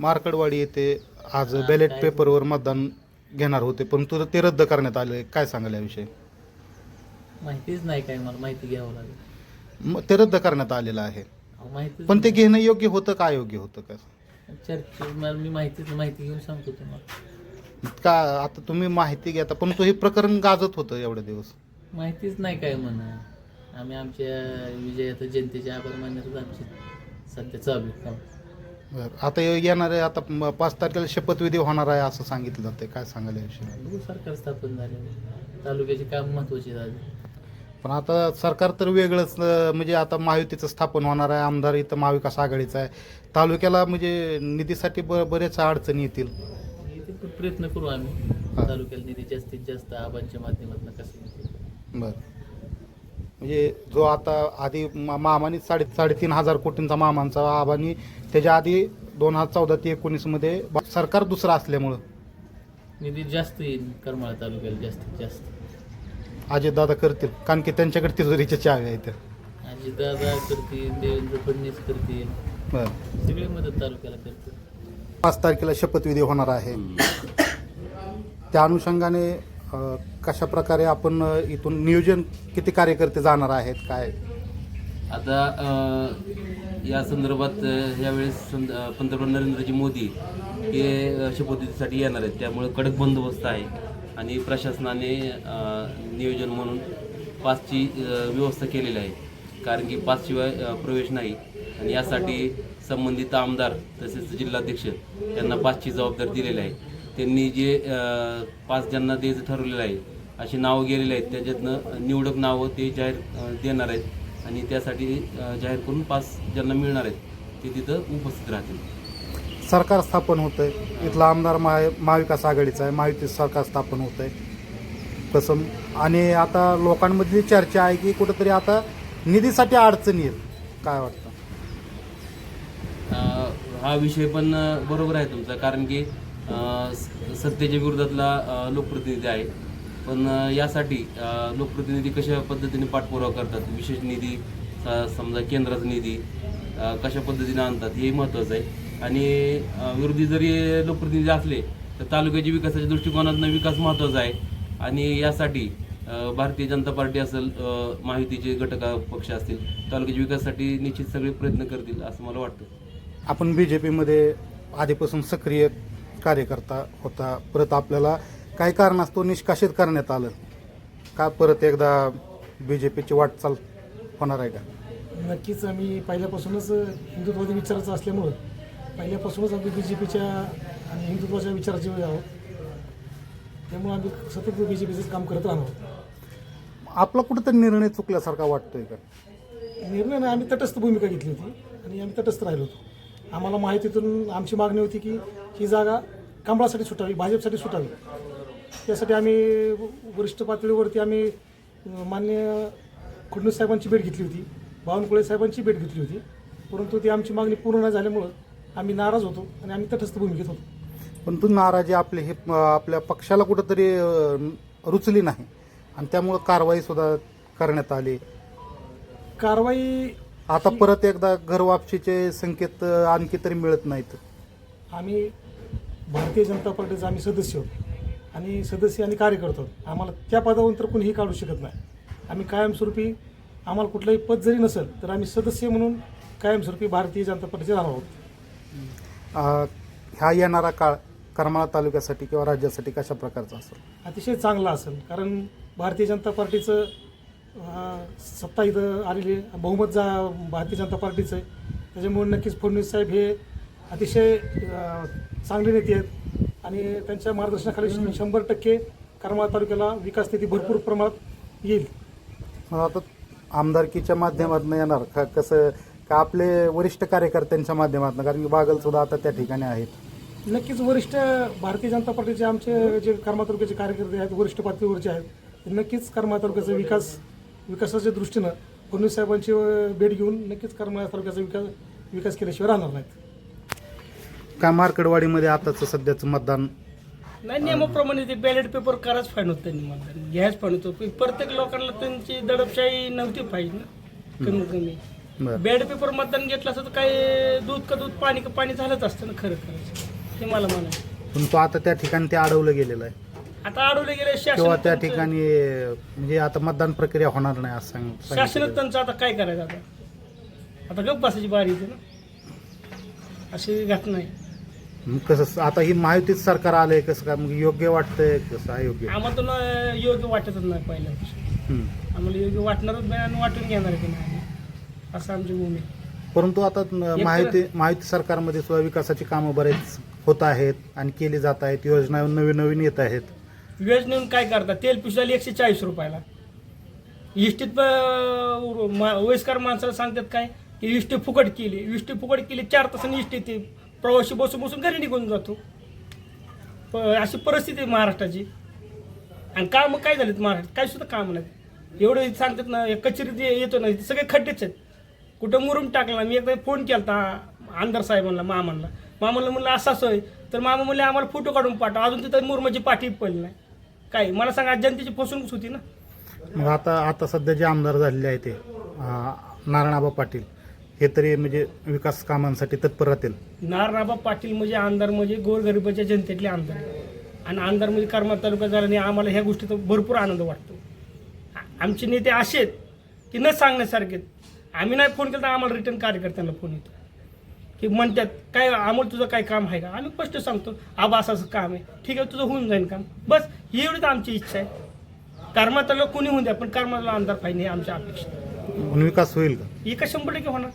मार्कडवाडी येथे आज बॅलेट? पेपरवर मतदान घेणार होते परंतु ते रद्द करण्यात आले काय सांगाल याविषयी? माहितीच नाही काय मला माहिती घ्यावं लागेल. म- ते रद्द करण्यात आलेलं आहे. अहो, माहितीच पण ते नाही. घेणं योग्य होतं का अयोग्य होतं का? चर्च मला मी माहितीच माहिती घेऊन सांगतो तुम्हाला. का आता तुम्ही माहिती घेता परंतु हे प्रकरण गाजत होतं एवढे दिवस. माहितीच नाही काय म्हणा. आम्ही आमच्या विजयात जनतेच्या आभार मानण्यातच आमची सध्या चालू आहे. काम बरं. आता येणारे आता म- पाच तारखेला शपथविधी होणार आहे असं सांगितलं जाते काय सांगाल याविषयी बघू सरकार स्थापन झाले. तालुक्याचे काम महत्त्वाचे झाले. पण आता सरकार तर वेगळंच अं, म्हणजे आता महायुतीचं स्थापन होणार आहे. आमदार इथं महाविकास आघाडीचा आहे. तालुक्याला म्हणजे निधीसाठी ब बरेच अडचणी येतील. इथे पण प्रयत्न करू आम्ही. हा. तालुक्याला निधी जास्तीत जास्त आबांच्या माध्यमातून कसं. बर. म्हणजे जो आता आधी मा- मामानी साडे साडेतीन हजार कोटींचा मामांचा आबानी त्याच्या आधी दोन हजार चौदा ते एकोणीसमध्ये सरकार दुसरं असल्यामुळं. निधी जास्त येईल करमाळा तालुक्याला जास्तीत जास्त. अजितदादा करतील कारण की त्यांच्याकडे तिजोरीच्या चाव्या आहेत. अजितदादा करतील देवेंद्र फडणवीस करतील. बरं. सगळे मदत तालुक्याला करतील. पाच तारखेला शपथविधी होणार आहे. त्या अनुषंगाने अ, कशा प्रकारे आपण इथून नियोजन किती कार्यकर्ते जाणार आहेत काय? आता अ, या संदर्भात अ, यावेळेस संद- अ, पंतप्रधान नरेंद्रजी मोदी हे अ, शपथविधीसाठी येणार आहेत. त्यामुळे कडक बंदोबस्त आहे आणि प्रशासनाने अ, नियोजन म्हणून पासची अ, व्यवस्था केलेली आहे. कारण की पासशिवाय अ, प्रवेश नाही. आणि यासाठी संबंधित आमदार तसेच जिल्हाध्यक्ष यांना पासची जबाबदारी दिलेली आहे. त्यांनी जे पास ज्यांना द्यायचं ठरवलेलं आहे अशी नावं गेलेली आहेत त्याच्यातनं निवडक नावं ते जाहीर देणार आहेत. आणि त्यासाठी जाहीर करून पास ज्यांना मिळणार आहेत ते तिथं उपस्थित राहतील. सरकार स्थापन होतंय. इथला आमदार महा महाविकास आघाडीचा आहे. महायुती सरकार स्थापन होतंय. तसं आणि आता लोकांमधली चर्चा आहे की कुठंतरी आता निधीसाठी अडचण येईल. काय वाटतं? हा विषय पण बरोबर आहे तुमचा. कारण की सत्तेच्या विरोधातला लोकप्रतिनिधी आहे. पण यासाठी लोकप्रतिनिधी कशा पद्धतीने पाठपुरावा करतात? विशेष निधी समजा केंद्राचा निधी कशा पद्धतीने आणतात? हे महत्त्वाचं आहे. आणि विरोधी जरी लोकप्रतिनिधी असले तर तालुक्याच्या विकासाच्या दृष्टिकोनातून विकास महत्त्वाचा आहे. आणि यासाठी भारतीय जनता पार्टी असेल माहितीचे घटक पक्ष असतील तालुक्याच्या विकासासाठी निश्चित सगळे प्रयत्न करतील असं मला वाटतं. आपण बी जे पीमध्ये आधीपासून सक्रिय कार्यकर्ता होता. परत आपल्याला काही कारणास्तव निष्कासित करण्यात आलं. का परत एकदा बी जे पीची वाटचाल होणार आहे का? नक्कीच आम्ही पहिल्यापासूनच हिंदुत्वादी विचाराचं असल्यामुळं पहिल्यापासूनच आम्ही बी जे पीच्या आणि हिंदुत्वाच्या विचाराचे आहोत. त्यामुळे आम्ही सतत बी जे पीचं काम करत राहणार आपला कुठंतरी निर्णय चुकल्यासारखा वाटतोय का? निर्णय नाही आम्ही तटस्थ भूमिका घेतली होती आणि आम्ही तटस्थ राहिलो होतो. आम्हाला माहितीतून आमची मागणी होती की ही जागा कमळासाठी सुटावी भाजपसाठी सुटावी. त्यासाठी आम्ही वरिष्ठ पातळीवरती आम्ही मान्य फडणवीस साहेबांची भेट घेतली होती बावनकुळे साहेबांची भेट घेतली होती. परंतु ती आमची मागणी पूर्ण न झाल्यामुळं आम्ही नाराज होतो आणि आम्ही तटस्थ भूमिकेत होतो. पण तू नाराजी आपले हे आपल्या पक्षाला कुठंतरी रुचली नाही आणि त्यामुळं कारवाई सुद्धा करण्यात आली. कारवाई आता परत एकदा घरवापसीचे संकेत आणखी तरी मिळत नाहीत. आम्ही भारतीय जनता पार्टीचा आम्ही सदस्य आहोत आणि सदस्य आणि कार्यकर्ता आहोत आम्हाला त्या पदावरून तर कुणीही काढू शकत नाही. आम्ही कायमस्वरूपी आम्हाला कुठलंही पद जरी नसेल तर आम्ही सदस्य म्हणून कायमस्वरूपी भारतीय जनता पार्टीचे राहणार आहोत ह्या येणारा काळ करमाळा तालुक्यासाठी किंवा राज्यासाठी कशा प्रकारचा असेल? अतिशय चांगला असेल. कारण भारतीय जनता पार्टीचं सत्ता इथं आलेली आहे. बहुमत जा भारतीय जनता पार्टीचं आहे. त्याच्यामुळे नक्कीच फडणवीस साहेब हे अतिशय चांगले नेते आहेत. आणि त्यांच्या मार्गदर्शनाखाली शंभर टक्के करमाळा तालुक्याला विकास निधी भरपूर प्रमाणात येईल. मग आता आमदारकीच्या माध्यमातून येणार. का कसं का आपले वरिष्ठ कार्यकर्त्यांच्या माध्यमातून? कारण की बागल सुद्धा आता त्या ठिकाणी आहेत. नक्कीच वरिष्ठ भारतीय जनता पार्टीचे आमचे जे करमाळा तालुक्याचे कार्यकर्ते आहेत वरिष्ठ पातळीवरचे आहेत नक्कीच करमाळा तालुक्याचा विकास विकासाच्या दृष्टीनं फडणवीस साहेबांची भेट घेऊन नक्कीच करमाळा तालुक्याचा विकास विकास केल्याशिवाय राहणार नाहीत. का मार्कडवाडीमध्ये आताचं सध्याचं मतदान? नाही नियमाप्रमाणे ते बॅलेट पेपर करायच फाईन होतं त्यांनी मतदान. घ्यायच फाईन होतं. प्रत्येक लोकांना त्यांची दडपशाही नव्हती पाहिजे ना कमीत कमी. बरं. बॅलेट पेपर मतदान घेतलं असतं तर काय दूध का दूध पाणी का पाणी झालंच असतं ना खरं खरं. हे मला म्हणायचं पण तो आता त्या ठिकाणी ते अडवलं गेलेलं आहे. आता अडवले गेले किंवा शासन त्या ठिकाणी म्हणजे आता मतदान प्रक्रिया होणार नाही असं सांग- शासनच सांगितलं त्यांचं आता काय करायचं आता? आता गप बसायची बारी येते ना. अशी घटना आहे. मग कसं आता ही महायुतीच सरकार आलंय कसं काय मग योग्य वाटतंय कसं अयोग्य आम्हाला न- योग्य वाटतच नाही पहिल्यापासून हम्म. आम्हाला योग्य वाटणारच नाही आणि वाटून घेणार की नाही असं आमची भूमी आहे. परंतु आता न- महायुती महायुती सरकारमध्ये सुद्धा विकासाची कामं बरेच होत आहेत आणि केली जात आहेत योजना नवीन नवीन येत आहेत. नेऊन काय करतात? तेल पिशवाली एकशे चाळीस रुपयाला. इष्टीत वयस्कर माणसाला सांगतात काय? की इष्टी फुकट केली. इष्टी फुकट केली चार तासांनी इष्टी ते प्रवासी बसून बसून घरी निघून जातो. प- अशी परिस्थिती आहे महाराष्ट्राची. आणि कामं काय झालीत महाराष्ट्रात काय सुद्धा काम नाही. एवढं सांगतात ना कचेरीत येतो ना ते सगळे खड्डेच आहेत. कुठं मुरुम टाकला मी एकदा फोन केला आमदार साहेबांना मामांना. मामाला म्हणलं असं असं आहे. तर मामा म्हणले आम्हाला फोटो काढून पाठवा. अजून तिथं मुरुमाची पाठी पडली नाही. काय मला सांगा जनतेची फसवणूक होती ना? मग आता आता सध्या जे आमदार झालेले आहे ते नारायणाबा पाटील. हे तरी म्हणजे विकास कामांसाठी तत्पर राहतील. नारनाबा पाटील म्हणजे आमदार म्हणजे गोरगरिबाच्या जनतेतले आमदार. आणि आमदार म्हणजे कर्मा तालुका झाल्याने आम्हाला ह्या गोष्टीचा भरपूर आनंद वाटतो. आमचे नेते असे आहेत की न सांगण्यासारखे. आम्ही नाही फोन केला तर आम्हाला रिटर्न कार्यकर्त्यांना फोन येतो. की म्हणतात काय अमोल तुझं काय काम आहे का? आम्ही स्पष्ट सांगतो आबा असं असं काम आहे. ठीक आहे तुझं होऊन जाईल काम. बस ही एवढीच आमची इच्छा आहे. कर्मा तालुका कोणी होऊन द्या पण कर्माला आमदार पाहिजे आमच्या अपेक्षा विकास होईल का? ही का शंभर टक्के होणार?